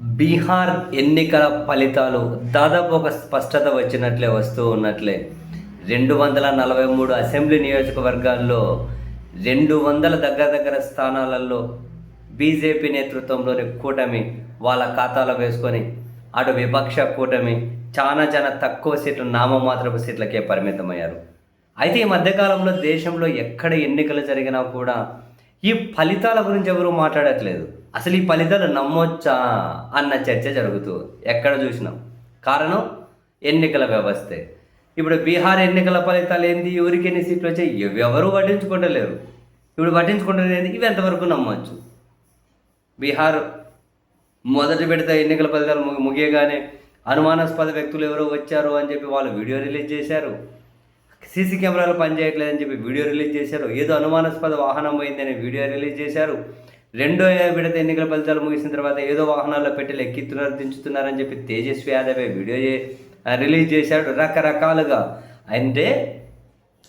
బీహార్ ఎన్నికల ఫలితాలు దాదాపు ఒక స్పష్టత వచ్చినట్లే వస్తూ ఉన్నట్లే. రెండు వందల నలభై మూడు అసెంబ్లీ నియోజకవర్గాల్లో రెండు వందల దగ్గర దగ్గర స్థానాలలో బీజేపీ నేతృత్వంలోని కూటమి వాళ్ళ ఖాతాలో వేసుకొని అటు విపక్ష కూటమి చాలా చాలా తక్కువ సీట్లు నామమాత్రపు సీట్లకే పరిమితమయ్యారు. అయితే ఈ మధ్యకాలంలో దేశంలో ఎక్కడ ఎన్నికలు జరిగినా కూడా ఈ ఫలితాల గురించి ఎవరు మాట్లాడట్లేదు. అసలు ఈ ఫలితాలు నమ్మొచ్చా అన్న చర్చ జరుగుతూ ఎక్కడ చూసినాం? కారణం ఎన్నికల వ్యవస్థే. ఇప్పుడు బీహార్ ఎన్నికల ఫలితాలు ఏంది? ఎవరికి ఎన్ని సీట్లు వచ్చాయి? ఎవరు పట్టించుకుంటలేరు. ఇప్పుడు పట్టించుకుంటలేదు ఏంది? ఇవి ఎంతవరకు నమ్మొచ్చు? బీహార్ మొదటి విడత ఎన్నికల ఫలితాలు ముగియగానే అనుమానాస్పద వ్యక్తులు ఎవరో వచ్చారు అని చెప్పి వాళ్ళు వీడియో రిలీజ్ చేశారు. సీసీ కెమెరాలు పనిచేయట్లేదని చెప్పి వీడియో రిలీజ్ చేశారు. ఏదో అనుమానాస్పద వాహనం పోయిందని వీడియో రిలీజ్ చేశారు. రెండో విడత ఎన్నికల ఫలితాలు ముగిసిన తర్వాత ఏదో వాహనాల్లో పెట్టి ఎక్కిస్తున్నారు దించుతున్నారని చెప్పి తేజస్వి యాదవ్ వీడియో రిలీజ్ చేశాడు. రకరకాలుగా అంటే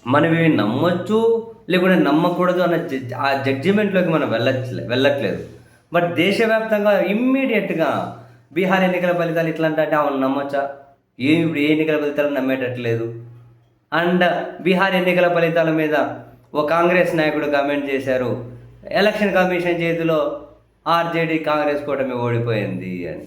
మనం ఇవి నమ్మొచ్చు లేకుంటే నమ్మకూడదు అన్న ఆ జడ్జిమెంట్లోకి మనం వెళ్ళట్లే వెళ్ళట్లేదు. బట్ దేశవ్యాప్తంగా ఇమ్మీడియట్గా బీహార్ ఎన్నికల ఫలితాలు ఇట్లా అంటే అవును నమ్మొచ్చా? ఏమి ఇప్పుడు ఏ ఎన్నికల ఫలితాలు నమ్మేటట్లేదు? అండ్ బీహార్ ఎన్నికల ఫలితాల మీద ఓ కాంగ్రెస్ నాయకుడు కామెంట్ చేశారు. ఎలక్షన్ కమిషన్ చేతిలో ఆర్జేడీ కాంగ్రెస్ కూటమి ఓడిపోయింది అని.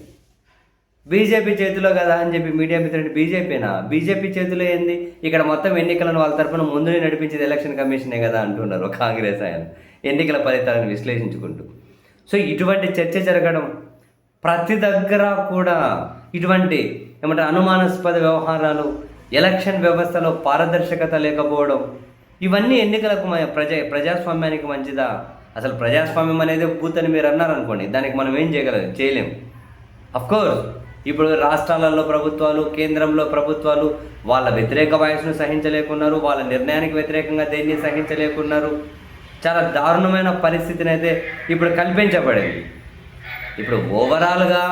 బీజేపీ చేతిలో కదా అని చెప్పి మీడియా మిత్రుడు బీజేపీనా? బీజేపీ చేతిలో ఏంది? ఇక్కడ మొత్తం ఎన్నికలను వాళ్ళ తరఫున ముందు నడిపించేది ఎలక్షన్ కమిషనే కదా అంటున్నారు కాంగ్రెస్ ఆయన. ఎన్నికల ఫలితాలను విశ్లేషించుకుంటూ. సో ఇటువంటి చర్చ జరగడం ప్రతి దగ్గర కూడా ఇటువంటి ఏమంటారు అనుమానాస్పద వ్యవహారాలు ఎలక్షన్ వ్యవస్థలో పారదర్శకత లేకపోవడం ఇవన్నీ ఎన్నికలకు ప్రజ ప్రజాస్వామ్యానికి మంచిదా? అసలు ప్రజాస్వామ్యం అనేది పూతని మీరు అన్నారనుకోండి దానికి మనం ఏం చేయగలం చేయలేం. అఫ్కోర్స్ ఇప్పుడు రాష్ట్రాలలో ప్రభుత్వాలు కేంద్రంలో ప్రభుత్వాలు వాళ్ళ వ్యతిరేక వాయిస్ను సహించలేకున్నారు వాళ్ళ నిర్ణయానికి వ్యతిరేకంగా దేన్ని సహించలేకున్నారు. చాలా దారుణమైన పరిస్థితిని అయితే ఇప్పుడు కల్పించబడింది. ఇప్పుడు ఓవరాల్గా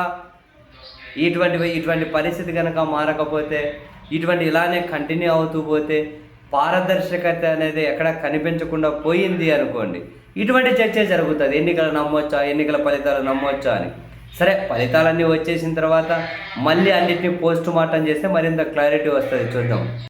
ఇటువంటి ఇటువంటి పరిస్థితి కనుక మారకపోతే ఇటువంటి ఇలానే కంటిన్యూ అవుతూ పోతే పారదర్శకత అనేది ఎక్కడ కనిపించకుండా పోయింది అనుకోండి. ఇటువంటి చర్చ జరుగుతుంది. ఎన్నికలు నమ్మొచ్చా? ఎన్నికల ఫలితాలు నమ్మొచ్చా అని. సరే ఫలితాలన్నీ వచ్చేసిన తర్వాత మళ్ళీ అన్నిటిని పోస్ట్ మార్టం చేస్తే మరింత క్లారిటీ వస్తుంది. చూద్దాం.